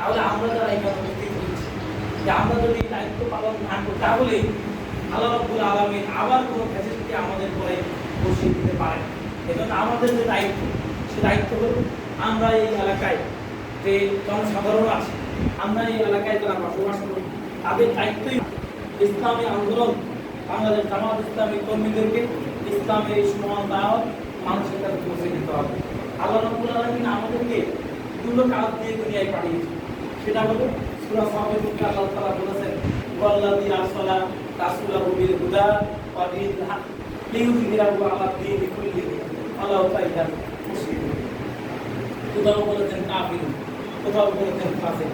তাহলে আমরা যারা এখানে উপস্থিত হয়েছি যে আমরা যদি দায়িত্ব পালন না করি, তাহলে আল্লাহ রাব্বুল আলামিন আবার কোনো ফ্যাসিলিটি আমাদের পরে বসিয়ে দিতে পারে এজন্য আমাদের যে দায়িত্ব, সে দায়িত্ব হলো আমরা এই এলাকায় যে জনসাধারণ আছে, আমরা এই এলাকায় যারা বসবাস করি, তাদের দায়িত্বই ইসলামী আন্দোলন। বাংলাদেশ জামাত ইসলামী কর্মীদেরকে ইসলামের এই সমান দাওয়াত মানুষের কাছে পৌঁছে দিতে হবে। আল্লাহ রাব্বুল আলামিন আমাদেরকে দুটো কাজ দিয়ে দুনিয়ায় পাঠিয়েছে সেটা হলো সূরা সাফের মধ্যে আল্লাহ তাআলা বলেছেন, ওয়াল্লাযী আরসালা রাসূলাহু বিল হুদা ওয়া দিনিল হক লিইয়ুযহিরাহু আলা দীনি কুল্লিহি ওয়ালাউ কারিহাল মুশরিকুন কোথাও বলেছেন কাফির, কোথাও বলেছেন ফাসিক।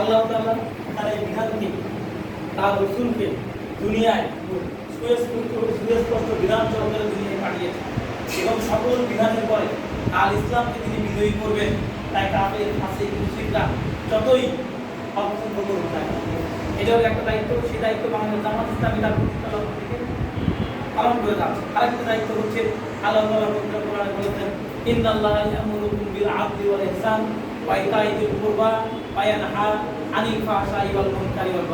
আল্লাহ তাআলা তার এই বিধানকে, তার রসুলকে দুনিয়ায় সুস্পষ্ট সুস্পষ্ট বিধান সহকারে দুনিয়ায় পাঠিয়েছে এবং সকল বিধানের পরে আল ইসলামকে তিনি বিজয়ী করবেন। তাই কাফের ফাঁসি মুসলিমরা যতই করুন না কেন। এটাও একটা দায়িত্ব, সেই দায়িত্ব বাংলাদেশ জামাত ইসলামী তার প্রতিষ্ঠা লগ্ন থেকে পালন করে যাচ্ছে আরেকটা দায়িত্ব হচ্ছে আল্লাহ পবিত্র বলেছেন, ইন্নাল্লাহ বিল ওয়াল ইহসান ওয়া কুরবা ওয়া ইয়ানহা আনিল ফাহশাই ওয়াল মুনকারি ওয়াল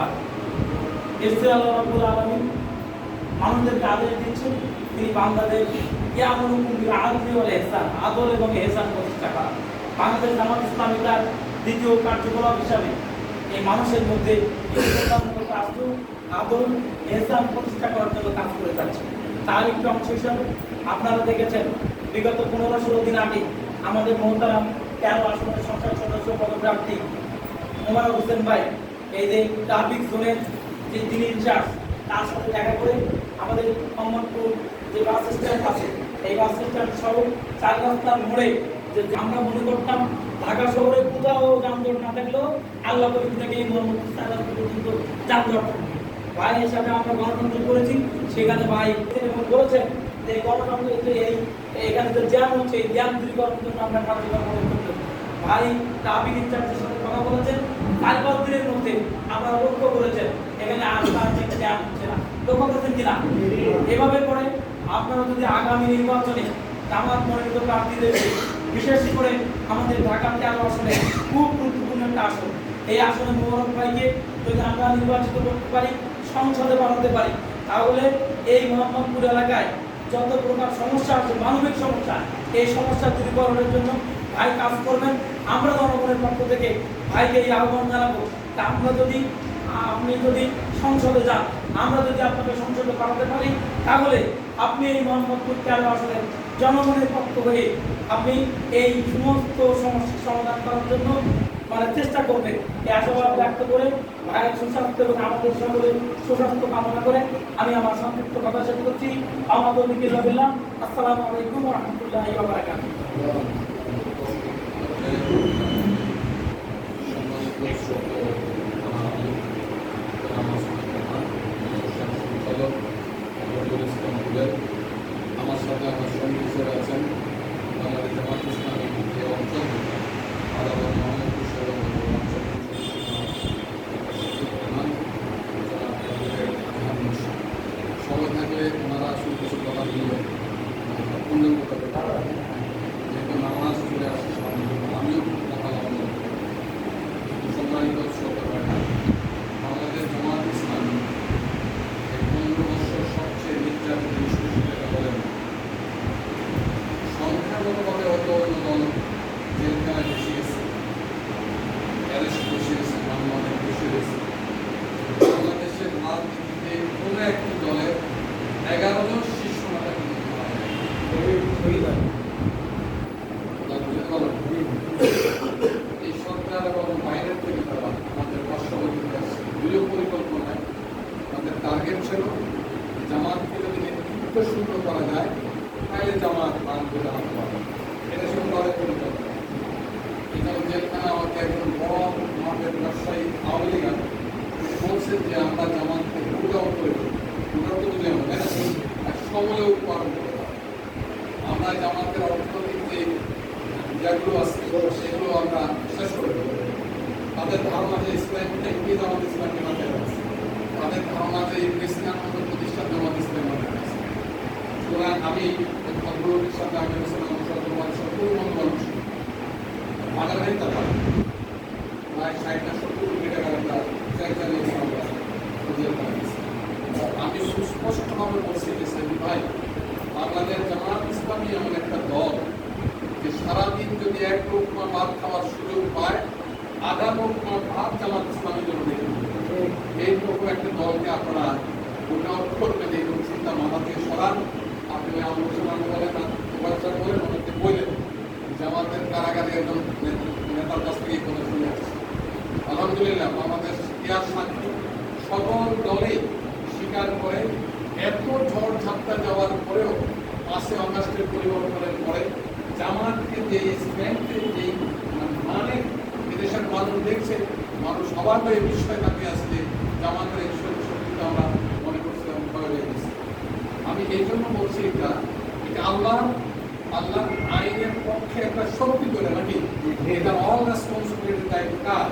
আল্লাহ রাব্বুল আলামিন মানুষদেরকে আদেশ দিচ্ছেন, তিনি বান্দাদের ইয়ামুরুকুম বিল আদলি ওয়াল ইহসান এবং ইহসান প্রতিষ্ঠা করা বাংলাদেশ জামাত ইসলামী তার দ্বিতীয় কার্যকলাপ হিসাবে এই মানুষের মধ্যে রাষ্ট্র আদল প্রতিষ্ঠা করার জন্য কাজ করে যাচ্ছে। তার একটি অংশ হিসাবে আপনারা দেখেছেন, বিগত পনেরো ষোলো দিন আগে আমাদের মহতারাম তেরো আসনের সংসদ সদস্য পদপ্রার্থী ওমর হোসেন ভাই, এই যে ট্রাফিক জোনের যে তিনি ইনচার্জ তার সাথে দেখা করে আমাদের মোহাম্মদপুর যে বাস স্ট্যান্ড আছে, এই বাস স্ট্যান্ড সহ চার রাস্তার মোড়ে যে আমরা মনে করতাম ঢাকা শহরে কোথাও যানজট না থাকলেও আল্লাহ থেকে এই পর্যন্ত যানজট ভাই হিসাবে আমরা গণতন্ত্র করেছি, সেখানে ভাই বলেছেন যে গণতন্ত্র এই এখানে হচ্ছে, এই দূরীকরণের জন্য আমরা ভাই ইনচার্জের সাথে কথা বলেছেন মধ্যে আমরা লক্ষ্য করেছেন, এখানে আসা আছে জ্যাম হচ্ছে না। লক্ষ্য করেছেন কিনা? এভাবে করে আপনারা যদি আগামী নির্বাচনে জামাত মনোনীত প্রার্থীদের বিশেষ করে আমাদের ঢাকা তেরো আসনে খুব গুরুত্বপূর্ণ একটা আসন। এই আসনে মোবারক ভাইকে যদি আমরা নির্বাচিত করতে পারি সংসদে বানাতে পারি, তাহলে এই মোহাম্মদপুর এলাকায় যত প্রকার সমস্যা আছে, মানবিক সমস্যা, এই সমস্যা দূরীকরণের জন্য ভাই কাজ করবেন। আমরা জনগণের পক্ষ থেকে ভাইকে এই আহ্বান জানাব তা আমরা যদি, আপনি যদি সংসদে যান, আমরা যদি আপনাকে সংসদে পাঠাতে পারি, তাহলে আপনি এই মোহাম্মদপুর তেরো আসনের জনগণের পক্ষ হয়ে আপনি এই সমস্ত সমস্যার সমাধান করার জন্য মানে চেষ্টা করবেন। এই আশাবাদ ব্যক্ত করে ভাইয়ের সুস্বাস্থ্য এবং আমাদের সকলের সুস্বাস্থ্য কামনা করে আমি আমার সংক্ষিপ্ত কথা শেষ করছি। আমাদের দিকে যাবিল্লাম আসসালামু আলাইকুম রহমতুল্লাহ বারাকাতুহ আমার সাথে আমার সঙ্গী হিসেবে আছেন বাংলাদেশ জামাত ইসলামী যে অঞ্চল আদালত মোহাম্মদপুর সদর অঞ্চল সবাই থাকলে ওনারা আসলে কিছু কথা বলবে উন্নয়ন করতে পারবে যেহেতু নামাজ চলে আসছে সামনে, আমিও কথা বলব সম্মানিত শ্রোতা বাংলাদেশ জামাত ইসলামী এই পনেরো বছর সবচেয়ে নির্যাতিত বিষয় যেটা বলেন সংখ্যাগতভাবে হয়তো অন্য দল জেলখানায় বেশি গেছে অ্যারেস্ট বসে গেছে মানবাদের বসে গেছে বাংলাদেশের রাজনীতিতে কোনো একটি দলের এগারো জন শীর্ষ নেতা কিন্তু মারা যায়। তার বুঝতে পারলাম? এই সরকার এবং বাইরের থেকে তারা আমাদের পার্শ্ববর্তী দেশ দলীয় পরিকল্পনায় টার্গেট ছিল জামাতকে যদি নেতৃত্ব শূন্য করা যায়, তাহলে জামাত বাঁধবে জানাতে পারবে এটা একজন বড়। বলছে যে আমরা জামাতকে ভুটাও করে আমরা করে আমরা জামাতের যেগুলো সেগুলো আমরা শেষ করে দেবো। তাদের ধারণা যে ইসলাম থেকে জামাত ইসলামকে মাথায় রাখছে। তাদের ধারণা যে ইউনিভার্সিটি প্রতিষ্ঠা জমা দিচ্ছে সুতরাং আমি ভদ্রলোকের সাথে মানুষ প্রায় ষাটটা সত্তর কোটি আমি সুস্পষ্টভাবে বলছি যে ভাই, বাংলাদেশ জামাত ইসলামী এমন একটা দল যে সারাদিন যদি এক লোকমা ভাত খাওয়ার সুযোগ পায়, আধা লোকমা ভাত জামাত ইসলামী জন্য এইরকম একটা দলকে আপনারা উন্নয়ন করবেন এইরকম চিন্তা মাথা সরান। আপনি আলোচনা বলেন না উপাচার বলেন অনেকে বললেন যে আমাদের কারাগারে একজন নেতার কাছ থেকে কথা শুনে আসছে। আলহামদুলিল্লাহ, বাংলাদেশ ইতিহাস সাক্ষী। সকল দলে স্বীকার করে, এত ঝড় ঝাপটা যাওয়ার পরেও পাঁচে অগাস্টের পরিবর্তনের পরে জামাতকে যে স্ট্রেংথের যে মানে এদেশের মানুষ দেখছে, মানুষ অবাক হয়ে বিস্ময় তাকিয়ে আছে যে জামাতের এই শক্তি শক্তিটা আমরা মনে করছিলাম ভয় হয়ে গেছে আমি এই জন্য বলছি এটা এটা আল্লাহ আল্লাহ আইনের পক্ষে একটা শক্তি করে নাকি এটা অল রেসপন্সিবিলিটি টাইপ কার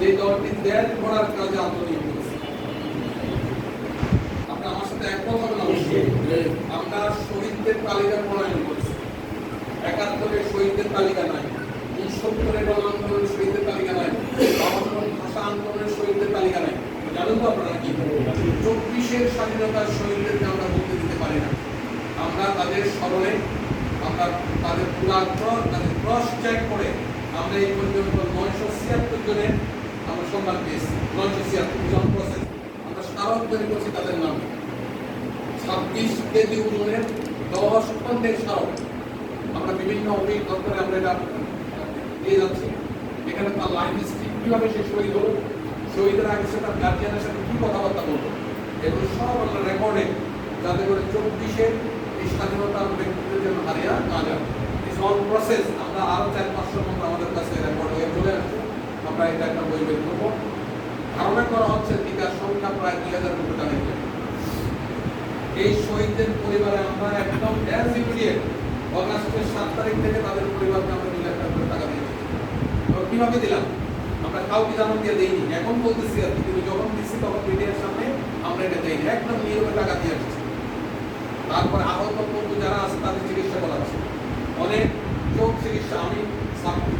যে দলটি দেশ গড়ার কাজে আন্তরিক হয়েছে। আপনি আমার সাথে একমত হবেন অবশ্যই আমরা শহীদদের তালিকা প্রণয়ন করেছি। একাত্তরের শহীদদের তালিকা নাই, উনসত্তরের গণ আন্দোলনের শহীদদের তালিকা নাই, বাহাত্তর ভাষা আন্দোলনের শহীদদের তালিকা নাই। জানেন তো আপনারা কি? চব্বিশের স্বাধীনতার শহীদদেরকে আমরা বলতে দিতে পারি না। আমরা তাদের স্মরণে, আমরা তাদের পুরাগ্রহ, তাদের ক্রস চেক করে আমরা এই পর্যন্ত নয়শো ছিয়াত্তর জনের আমরা সম্মান পেয়েছি। নয়শো ছিয়াত্তর প্রসেস আমরা স্মারক তৈরি করছি তাদের নামে। ছাব্বিশ কেজি ওজনের দশ খন্ডের স্মারক আমরা বিভিন্ন অভিযোগ দপ্তরে আমরা এটা দিয়ে যাচ্ছি। এখানে তার লাইফ হিস্ট্রি কীভাবে সে শহীদ হলো, শহীদের আগে সে তার গার্জিয়ানের সাথে কী কথাবার্তা বলতো এগুলো সব আমরা রেকর্ডে যাতে করে চব্বিশের এই স্বাধীনতা ব্যক্তিদের জন্য হারিয়া না যায় ইটস অল প্রসেস আমরা আরও চার পাঁচশোর মতো আমাদের কাছে রেকর্ড আমরা এটা বই বের করব। ধারণা করা হচ্ছে টিকার সংখ্যা প্রায় দুই হাজার কোটি টাকা এই শহীদদের পরিবারে আমরা একদম অ্যাজ ইমিডিয়েট অগাস্টের সাত তারিখ থেকে তাদের পরিবারকে আমরা দুই লাখ টাকা টাকা দিয়েছি। কীভাবে দিলাম? আমরা কাউকে জানান দিয়ে দিইনি। এখন বলতেছি আর কিন্তু যখন দিচ্ছি তখন মিডিয়ার সামনে আমরা এটা দিইনি। একদম নিয়মে টাকা দিয়ে আসছি। তারপরে আহত বন্ধু যারা আছে তাদের চিকিৎসা করাচ্ছে। অনেক চোখ চিকিৎসা, আমি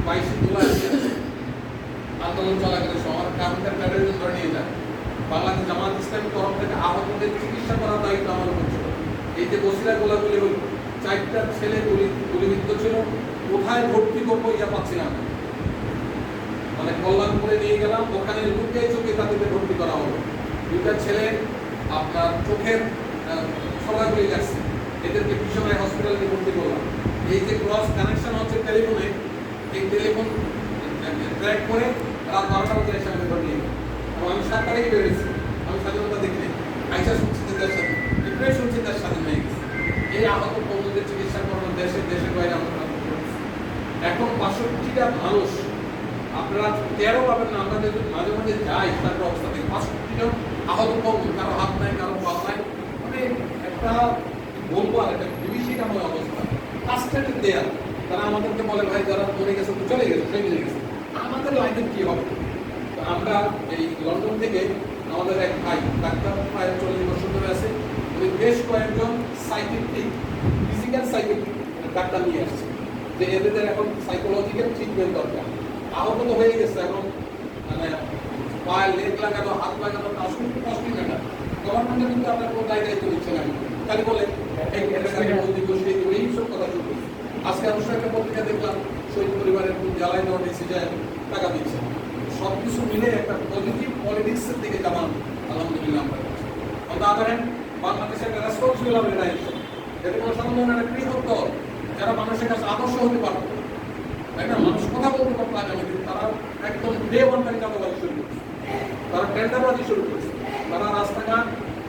বাইশে জুলাই আন্দোলন চলাকালীন আমার কাউন্টার প্যাডের ধরে নিয়ে যায়। বাংলাদেশ জামাত ইসলামের তরফ থেকে আহতদের চিকিৎসা করার দায়িত্ব আমার উপর ছিল। এই যে বসিরা গোলাগুলি হল, চারটা ছেলে গুলি, গুলিবিদ্ধ ছিল, কোথায় ভর্তি করব ইয়া পাচ্ছিলাম না। মানে কল্যাণপুরে নিয়ে গেলাম, ওখানে লুকে চোখে তাদেরকে ভর্তি করা হলো। দুইটা ছেলে আপনার চোখের ছড়াগুলি যাচ্ছে এদেরকে কিশোরাই হসপিটালে ভর্তি করলাম। এই যে ক্রস কানেকশন হচ্ছে টেলিফোনে এই টেলিফোন ট্র্যাক করে এবং আমি আমি স্বাধীনতা দেখিনি। দেশ স্বাধীন হয়ে গেছে। এই বন্ধুদের চিকিৎসা দেশের বাইরে এখন মানুষ তেরো না মাঝে মাঝে যাই তার অবস্থা আহত বন্ধু কারও হাত কারও মানে একটা বলব আর একটা অবস্থা। দেয়াল। তারা আমাদেরকে বলে, ভাই, যারা মরে গেছে চলে গেছে হয়ে গেছে। আমাদের লাইনে কি হবে? আমরা এই লন্ডন থেকে আমাদের এক ভাই, ডাক্তার প্রায় চল্লিশ বছর ধরে আছে। উনি বেশ কয়েকজন সাইকিট্রিক ফিজিক্যাল সাইকিট্রিক ডাক্তার নিয়ে আসছে। যে এদের এখন সাইকোলজিক্যাল ট্রিটমেন্ট দরকার। আহত হয়ে গেছে এখন মানে পায়ে লেগ লাগানো, হাত লাগানো, তার শুনতে কষ্টই ম্যাটার গভর্নমেন্টে কিন্তু আপনার কোনো দায় দায়িত্ব নিচ্ছে না। খালি বলে, এই সব কথা শুনতে আজকে অবশ্য একটা পত্রিকা দেখলাম। শহীদ পরিবারের জ্বালাই দেওয়া ডিসিশন টাকা দিচ্ছে। সব কিছু মিলে একটা পজিটিভ পলিটিক্সের দিকে যাওয়ান আলহামদুলিল্লাহ আমরা অন বাংলাদেশের একটা রেসপন্সিবল অর্গানাইজেশন এটা কোনো সাধারণ একটা দল। যারা মানুষের কাছে আদর্শ হতে পারবে তাই না? মানুষ কথা বলতে পারতো আগামী দিন। তারা একদম ডে ওয়ান থেকে চাঁদাবাজি শুরু করেছে। তারা টেন্ডারবাজি শুরু করেছে। তারা রাস্তাঘাট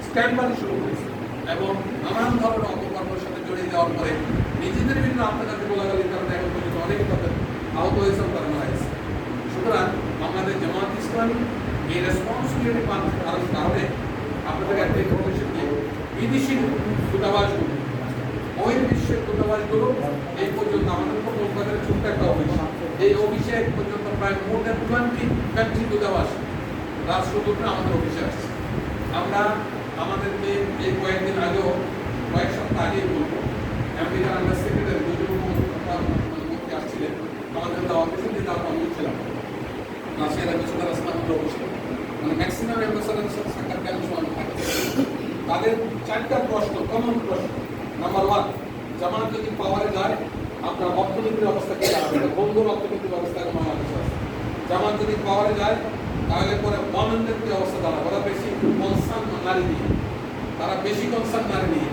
স্ট্যান্ডবাজি শুরু করেছে। এবং নানান ধরনের অপকর্মের সাথে জড়িয়ে যাওয়ার পরে নিজেদের বিভিন্ন আপনাদের বলা গেলে পর্যন্ত অনেকে তাদের আহত হয়েছে তারা মারা গেছে সুতরাং আমাদের জামাত ইসলামী এই রেসপন্সিবিলিটি পালন করার কারণে আপনাদের একটা ইনফরমেশন দিয়ে বিদেশি দূতাবাসগুলো বহির্বিশ্বের দূতাবাসগুলো এই পর্যন্ত আমাদের তো কলকাতার ছোট্ট একটা অফিস। এই অফিসে এক পর্যন্ত প্রায় মোর দেন টোয়েন্টি কান্ট্রি দূতাবাস রাষ্ট্রদূতরা আমাদের অফিসে আসছে। আমরা আমাদেরকে এই কয়েকদিন আগেও কয়েক সপ্তাহ আগেই বলব, আমেরিকার আন্ডার সেক্রেটারি আমাদের দেওয়া অফিসে যেটা আমরা ছিলাম রাশিয়ার অ্যাম্বাসেডার আসলে আমাদের অফিসে মানে ম্যাক্সিমাম তাদের চারটা প্রশ্ন কমন প্রশ্ন। নাম্বার ওয়ান জামানত যদি পাওয়ারে যায়, আপনার অর্থনীতির অবস্থা কি দাঁড়াবে বন্ধুর অর্থনীতির অবস্থা জামাত যদি পাওয়ারে যায়, তাহলে পরে কি অবস্থা দাঁড়াবে? ওরা বেশি কনসার্ন নারী নিয়ে। তারা বেশি কনসার্ন নারী নিয়ে।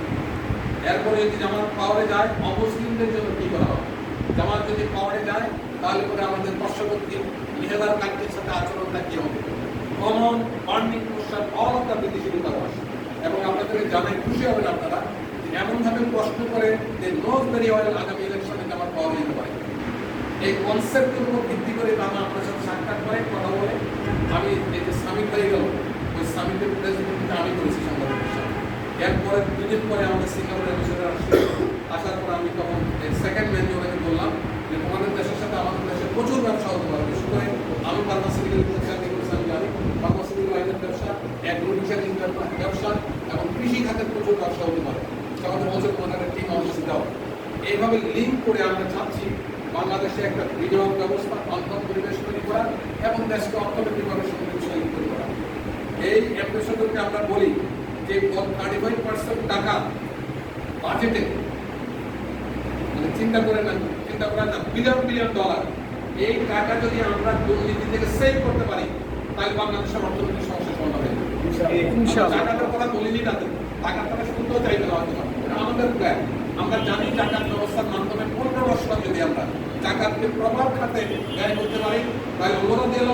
এরপরে যদি জামাত পাওয়ারে যায়, অমুসলিমদের জন্য কি করা হবে? জামাত যদি পাওয়ারে যায়, তাহলে পরে আমাদের পার্শ্ববর্তী নিহেদার কান্ট্রির সাথে আচরণটা কি হবে। Common burning question all of the বিদেশি দূতাবাস এবং আপনাদেরকে জানাই খুশি হবেন আপনারা এমনভাবে প্রশ্ন করে যে নোজ ভেরি ওয়েল আগামী ইলেকশনে জামাত পাওয়া যেতে পারে। এই কনসেপ্টের উপর ভিত্তি করে তারা আপনার সাথে সাক্ষাৎ করে, কথা বলে। আমি এই যে সামিট হয়ে গেল, ওই সামিটের প্রেসিডেন্টটা আমি করেছি সাথে এরপরে দুদিন পরে আমাদের সিঙ্গাপুর অ্যাম্বাসেডার আসছে আসার পর আমি তখন সেকেন্ড ম্যান বললাম যে, তোমাদের দেশের সাথে আমাদের দেশে প্রচুর ব্যবসা হতে পারে। বিশেষ করে আমি ফার্মাসিউটিক্যাল চাকরি আমি জানি। ফার্মাসিউটিক্যাল লাইনের ব্যবসা অ্যাগ্রোটিক্যাল ব্যবসা এবং কৃষি খাতের প্রচুর ব্যবসা হতে পারে। আমাদের বছর আমাদের টিম আমাদের দাও। এইভাবে লিঙ্ক করে আমরা চাচ্ছি বাংলাদেশে একটা বিনিয়োগ ব্যবস্থা অন্তর পরিবেশ তৈরি করা এবং দেশকে অর্থনৈতিকভাবে সমৃদ্ধশালী তৈরি করা এই অ্যাম্বাসেডরকে আমরা বলি যে থার্টি ফাইভ পার্সেন্ট টাকা বাজেটে মানে চিন্তা করে না চিন্তা করেন না বিলিয়ন বিলিয়ন ডলার এই টাকা যদি আমরা দুর্নীতি থেকে সেভ করতে পারি তাহলে বাংলাদেশের অর্থনৈতিক সমস্যা সমাধান যাবে। ইনশাআল্লাহ। টাকাটার কথা বলিনি তাতে। টাকার টাকা শুনতেও চাইবে না হয়তো আমাদের প্ল্যান আমরা জানি টাকার ব্যবস্থার মাধ্যমে পনেরো বছর যদি আমরা টাকাকে প্রভাব খাতে ব্যয় করতে পারি তাহলে ওরা দিয়ে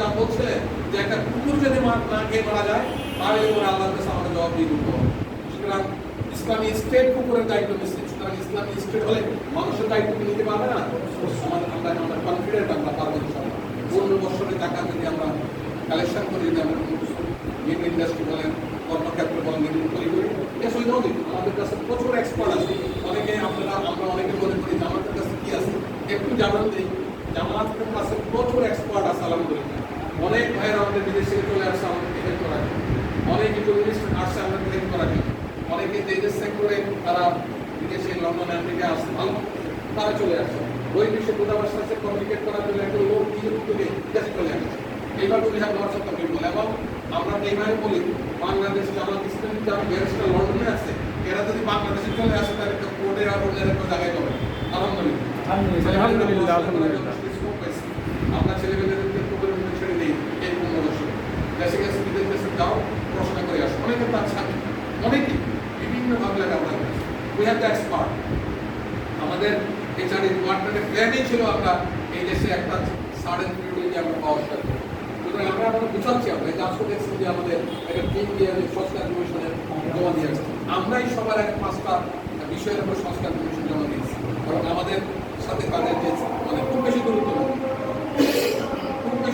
যা বলছে যে একটা কুকুর যদি না খেয়ে মারা যায় তাহলে ওরা কাছে আমাদের জবাব দিয়ে হবে। সুতরাং ইসলামী স্টেট কুকুরের দায়িত্ব নিচ্ছে সুতরাং ইসলামী স্টেট হলে মানুষের দায়িত্ব নিতে পারবে না? আমাদের আমরা আমরা কনফিডেন্ট আমরা পারব পনেরো বছরের টাকা যদি আমরা কালেকশন করি যদি আমরা মিড ইন্ডাস্ট্রি বলেন, কর্মক্ষেত্র বলেন এগুলো তৈরি করি, এটা সই নদী আমাদের কাছে প্রচুর এক্সপার্ট আছে। অনেকে আপনারা, আমরা অনেকে মনে করি যে আমাদের কাছে কি আছে? একটু জানান দিই। জামাতের কাছে প্রচুর এক্সপার্ট আছে আলহামদুলিল্লাহ অনেক ভাইয়েরা আমাদের বিদেশে চলে আসছে আমাদেরকে হেল্প করার জন্য অনেক ইকোনমিস্ট আসছে আমাদেরকে হেল্প করার জন্য অনেকে যে যে সেক্টরে তারা আমেরিকা আসছে ভালো তারা চলে আসছে। ওই দূতাবাস সাথে কমিউনিকেট করার জন্য একটা লোক নিজের উদ্যোগে চলে আসছে। এইবার of the people এবং আমরা এইভাবে বলি বাংলাদেশ ইসলামী যারা ব্যারিস্টার লন্ডনে আছে এরা যদি বাংলাদেশে চলে আসে তাহলে একটা কোর্টে আর একটা জায়গায় যাবে। আলহামদুলিল্লাহ। আলহামদুলিল্লাহ আলহামদুলিল্লাহ আমরা ছেলেমেয়েদেরকে পুকুরের মধ্যে ছেড়ে দিই এই পনেরো বছর। দেশে গেছে বিদেশ দেশে যাও পড়াশোনা করে আসো। অনেকে তার ছাত্র অনেকে বিভিন্ন ভাবে লেখাপড়া করে উই হ্যাভ দ্য এক্সপার্ট আমাদের এইচআরডি ডিপার্টমেন্টের প্ল্যানই ছিল আমরা এই দেশে একটা সাডেন পিরিয়ডে আমরা পাওয়ার সাথে সুতরাং আমরা আমরা বুঝাচ্ছি আমরা, এই আজকে দেখছি যে আমাদের একটা টিম দিয়ে সংস্কার কমিশনের জমা দিয়েছে আমরাই সবার এক পাঁচটা বিষয়ের উপর সংস্কার কমিশন জমা দিয়েছি। এবং আমাদের সাথে তাদের যে